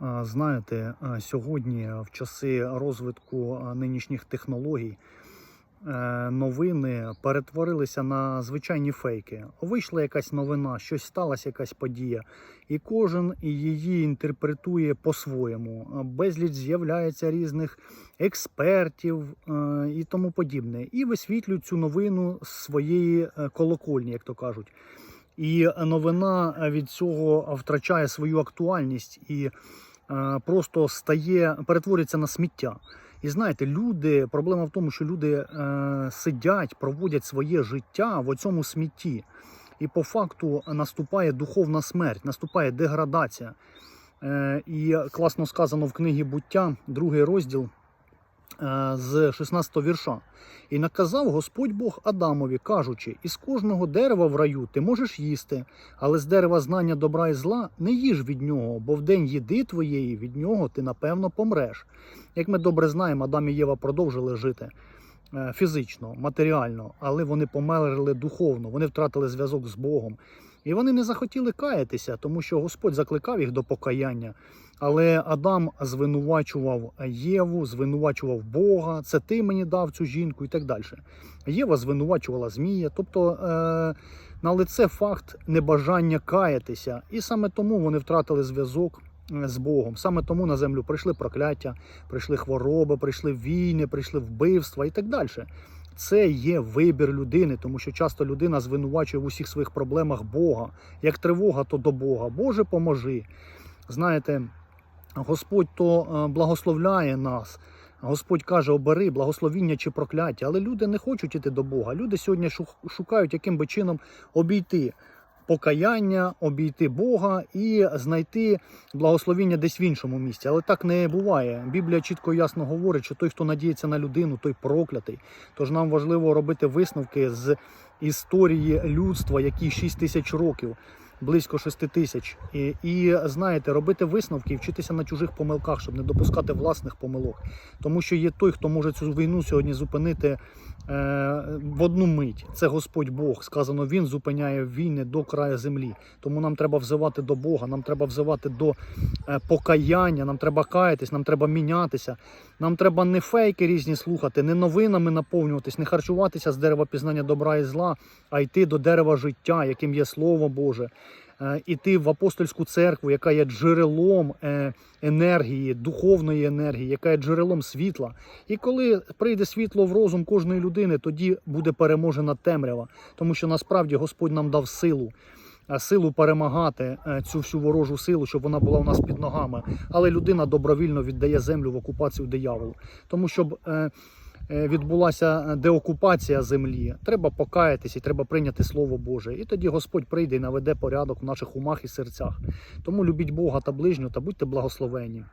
Знаєте, сьогодні в часи розвитку нинішніх технологій е, новини перетворилися на звичайні фейки. Вийшла якась новина, щось сталася, якась подія, і кожен її інтерпретує по-своєму. Безліч з'являється різних експертів е, і тому подібне, і висвітлюють цю новину з своєї е, колокольні, як то кажуть. І новина від цього втрачає свою актуальність і просто стає, перетворюється на сміття. І знаєте, люди, проблема в тому, що люди е, сидять, проводять своє життя в цьому смітті. І по факту наступає духовна смерть, наступає деградація. Е, і класно сказано в книгі буття, другий розділ е, з 16 вірша. І наказав Господь Бог Адамові, кажучи: із кожного дерева в раю ти можеш їсти, але з дерева знання добра і зла не їж від нього, бо в день їди твоєї від нього ти напевно помреш. Як ми добре знаємо, Адам і Єва продовжили жити е, фізично, матеріально, але вони померли духовно, вони втратили зв'язок з Богом. І вони не захотіли каятися, тому що Господь закликав їх до покаяння. Але Адам звинувачував Єву, звинувачував Бога, це ти мені дав цю жінку і так далі. Єва звинувачувала Змія, тобто е, на лице факт небажання каятися. І саме тому вони втратили зв'язок е, з Богом. Саме тому на землю прийшли прокляття, прийшли хвороби, прийшли війни, прийшли вбивства і так далі. Це є вибір людини, тому що часто людина звинувачує в усіх своїх проблемах Бога. Як тривога, то до Бога. Боже, поможи. Знаєте, Господь то е, благословляє нас. Господь каже, обери благословіння чи прокляття, але люди не хочуть іти до Бога. Люди сьогодні шукають, яким би чином обійти покаяння, обійти Бога і знайти благословіння десь в іншому місці. Але так не буває. Біблія чітко і ясно говорить, що той, хто надіється на людину, той проклятий. Тож нам важливо робити висновки з історії людства, які 6 тисяч років. Близько 6 тисяч. І, і знаєте, робити висновки і вчитися на чужих помилках, щоб не допускати власних помилок. Тому що є той, хто може цю війну сьогодні зупинити е, в одну мить. Це Господь Бог. Сказано, Він зупиняє війни до краю землі. Тому нам треба взивати до Бога, нам треба взивати до е, покаяння, нам треба каятись, нам треба мінятися. Нам треба не фейки різні слухати, не новинами наповнюватись, не харчуватися з дерева пізнання добра і зла, а йти до дерева життя, яким є Слово Боже. Е, Іти в апостольську церкву, яка є джерелом е, енергії, духовної енергії, яка є джерелом світла. І коли прийде світло в розум кожної людини, тоді буде переможена темрява, тому що насправді Господь нам дав силу. е, Силу перемагати цю всю ворожу силу, щоб вона була у нас під ногами. Але людина добровільно віддає землю в окупацію дияволу. Тому щоб відбулася деокупація землі, треба покаятися треба прийняти Слово Боже. І тоді Господь прийде і наведе порядок в наших умах і серцях. Тому любіть Бога та ближнього та будьте благословені.